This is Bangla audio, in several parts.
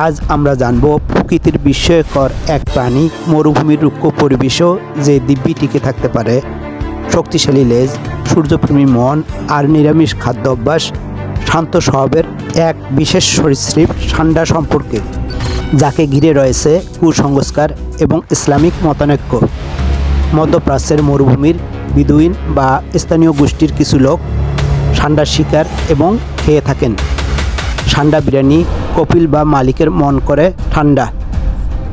আজ আমরা জানব প্রকৃতির বিস্ময়কর এক প্রাণী, মরুভূমির রুক্ষ পরিবেশও যে দিব্যি টিকে থাকতে পারে। শক্তিশালী লেজ, সূর্যপ্রেমী মন আর নিরামিষ খাদ্য অভ্যাস শান্ত স্বভাবের এক বিশেষ সরীসৃপ ঠান্ডা সম্পর্কে, যাকে ঘিরে রয়েছে কুসংস্কার এবং ইসলামিক মতানৈক্য। মধ্যপ্রাচ্যের মরুভূমির বিদুইন বা স্থানীয় গোষ্ঠীর কিছু লোক ঠান্ডার শিকার এবং খেয়ে থাকেন। ঠান্ডা বিরিয়ানি কপিল বা মালিকের মন করে ঠান্ডা।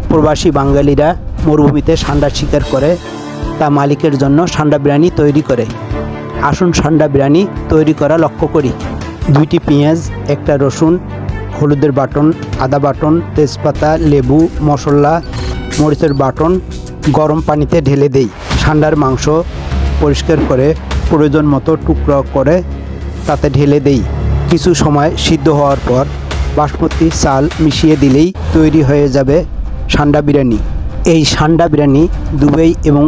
প্রবাসী বাঙালিরা মরুভূমিতে ঠান্ডা শিকার করে, তা মালিকের জন্য ঠান্ডা বিরিয়ানি তৈরি করে। আসুন ঠান্ডা বিরিয়ানি তৈরি করা লক্ষ্য করি। দুইটি পেঁয়াজ, একটা রসুন, হলুদের বাটন, আদা বাটন, তেজপাতা, লেবু, মশলা, মরিচের বাটন গরম পানিতে ঢেলে দেই। ঠান্ডার মাংস পরিষ্কার করে প্রয়োজন মতো টুকরো করে তাতে ঢেলে দেই। কিছু সময় সিদ্ধ হওয়ার পর বাসমতি চাল মিশিয়ে দিলেই তৈরি হয়ে যাবে সান্ডা বিরিয়ানি। এই সান্ডা বিরিয়ানি দুবাই এবং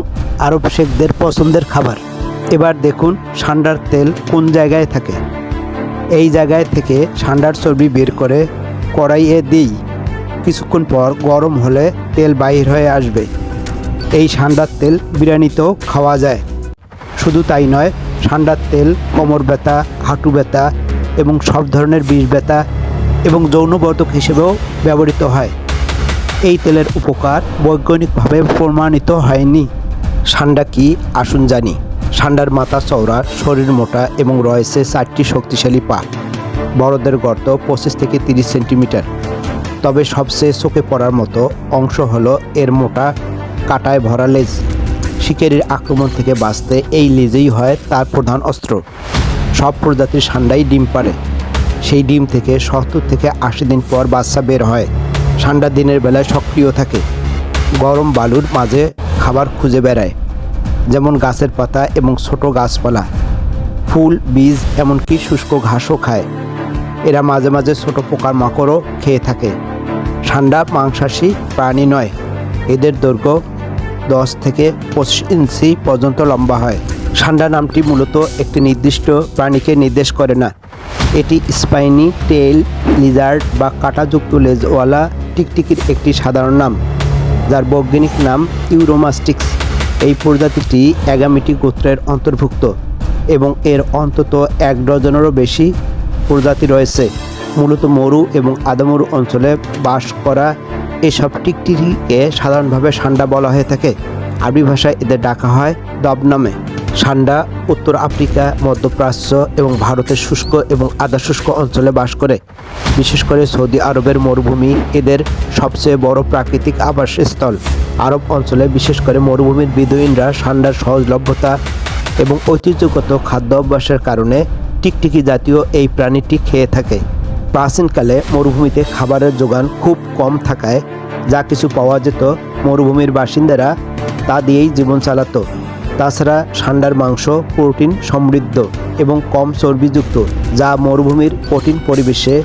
আরব শেখদের পছন্দের খাবার। এবার দেখুন সান্ডার তেল কোন জায়গায় থাকে। এই জায়গায় থেকে সান্ডার চর্বি বের করে কড়াইয়ে দিই। কিছুক্ষণ পর গরম হলে তেল বাইর হয়ে আসবে। এই সান্ডার তেল বিরিয়ানিতেও খাওয়া যায়। শুধু তাই নয় ঠান্ডার তেল, কোমর ব্যথা, হাঁটু ব্যথা এবং সব ধরনের বিষ ব্যথা এবং যৌনবর্ধক হিসেবেও ব্যবহৃত হয়। এই তেলের উপকার বৈজ্ঞানিকভাবে প্রমাণিত হয়নি। সান্ডা কি? আসুন জানি। সান্ডার মাথা, চওড়া, শরীর মোটা এবং রয়েছে চারটি শক্তিশালী পা। বড়দের গর্ত পঁচিশ থেকে তিরিশ সেন্টিমিটার। তবে সবচেয়ে চোখে পড়ার মতো অংশ হলো এর মোটা কাটায় ভরা লেজ। শিকারির আক্রমণ থেকে বাঁচতে এই লেজেই হয় তার প্রধান অস্ত্র। সব প্রজাতির সান্ডাই ডিম পারে। সেই ডিম থেকে সত্তর থেকে আশি দিন পর বাচ্চা বের হয়। ঠান্ডা দিনের বেলায় সক্রিয় থাকে। গরম বালুর মাঝে খাবার খুঁজে বেড়ায়। যেমন গাছের পাতা এবং ছোট গাছপালা। ফুল, বীজ, এমনকি শুষ্ক ঘাসও খায়। এরা মাঝে মাঝে ছোট পোকার মাকড়ও খেয়ে থাকে। ঠান্ডা মাংসাশী প্রাণী নয়। এদের দৈর্ঘ্য দশ থেকে পঁচিশ ইঞ্চি পর্যন্ত লম্বা হয়। ঠান্ডা নামটি মূলত একটি নির্দিষ্ট প্রাণীকে নির্দেশ করে না। এটি স্পাইনি টেইল, লিজার্ড বা কাঁটাযুক্ত লেজওয়ালা টিকটিকির একটি সাধারণ নাম, যার বৈজ্ঞানিক নাম ইউরোমাস্টিক্স। এই প্রজাতিটি অ্যাগামিটি গোত্রের অন্তর্ভুক্ত এবং এর অন্তত এক ডজনেরও বেশি প্রজাতি রয়েছে। মূলত মরু এবং আদামরু অঞ্চলে বাস করা এসব টিকটিকিকে সাধারণভাবে সান্ডা বলা হয়ে থাকে। আরবি ভাষায় এদের ডাকা হয় দব নামে। সান্ডা, উত্তর আফ্রিকা, মধ্যপ্রাচ্য এবং ভারতের শুষ্ক এবং আধা শুষ্ক অঞ্চলে বাস করে। বিশেষ করে সৌদি আরবের মরুভূমি এদের সবচেয়ে বড় প্রাকৃতিক আবাসস্থল। আরব অঞ্চলে বিশেষ করে মরুভূমির বিদুইনরা সান্ডার সহজলভ্যতা এবং ঐতিহ্যগত খাদ্য অভ্যাসের কারণে টিকটিকি জাতীয় এই প্রাণীটি খেয়ে থাকে। প্রাচীনকালে মরুভূমিতে খাবারের যোগান খুব কম থাকায় যা কিছু পাওয়া যেত মরুভূমির বাসিন্দারা তা দিয়েই জীবন চালাতো। তাছাড়া ষান্ডার মাংস, প্রোটিন সমৃদ্ধ এবং কম চর্বিযুক্ত, যা মরুভূমির কঠিন পরিবেশে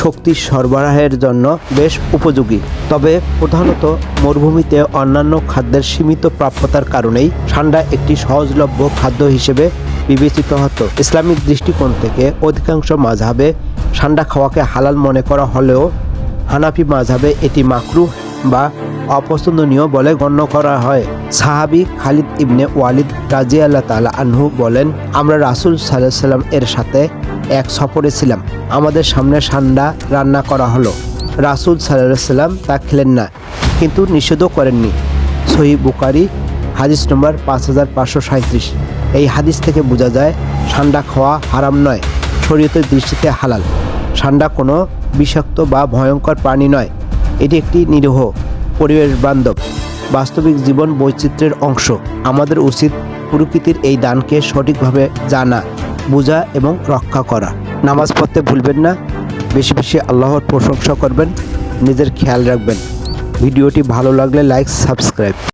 শক্তি সরবরাহের জন্য বেশ উপযোগী। তবে প্রধানত মরুভূমিতে অন্যান্য খাদ্যের সীমিত প্রাপ্যতার কারণেই ঠান্ডা একটি সহজলভ্য খাদ্য হিসেবে বিবেচিত হতো। ইসলামিক দৃষ্টিকোণ থেকে অধিকাংশ মাঝহাবে ঠান্ডা খাওয়াকে হালাল মনে করা হলেও হানাফি মাঝহাবে এটি মাকরু বা অপছন্দনীয় বলে গণ্য করা হয়। সাহাবি খালিদ ইবনে ওয়ালিদ রাজি আল্লাহ তালা আনহু বলেন, আমরা রাসুল সাল্লাম এর সাথে এক সফরে ছিলাম। আমাদের সামনে সান্ডা রান্না করা হলো। রাসুল সাল্লাম তা খেলেন না, কিন্তু নিষেধও করেননি। সহি বুকারি হাদিস নম্বর পাঁচ হাজার পাঁচশো সাঁত্রিশ এই হাদিস থেকে বোঝা যায় ঠান্ডা খাওয়া হারাম নয়, শরীয়তের দৃষ্টিতে হালাল। ঠান্ডা কোনো বিষাক্ত বা ভয়ঙ্কর প্রাণী নয়। এটি একটি নিরীহ পরিবেশ বান্ধব, বাস্তবিক জীবন বৈচিত্র্যের অংশ। আমাদের উচিত প্রকৃতির এই দানকে সঠিকভাবে জানা, বোঝা এবং রক্ষা করা। নামাজ পড়তে ভুলবেন না, বেশি বেশি আল্লাহর প্রশংসা করবেন, নিজের খেয়াল রাখবেন। ভিডিওটি ভালো লাগলে লাইক সাবস্ক্রাইব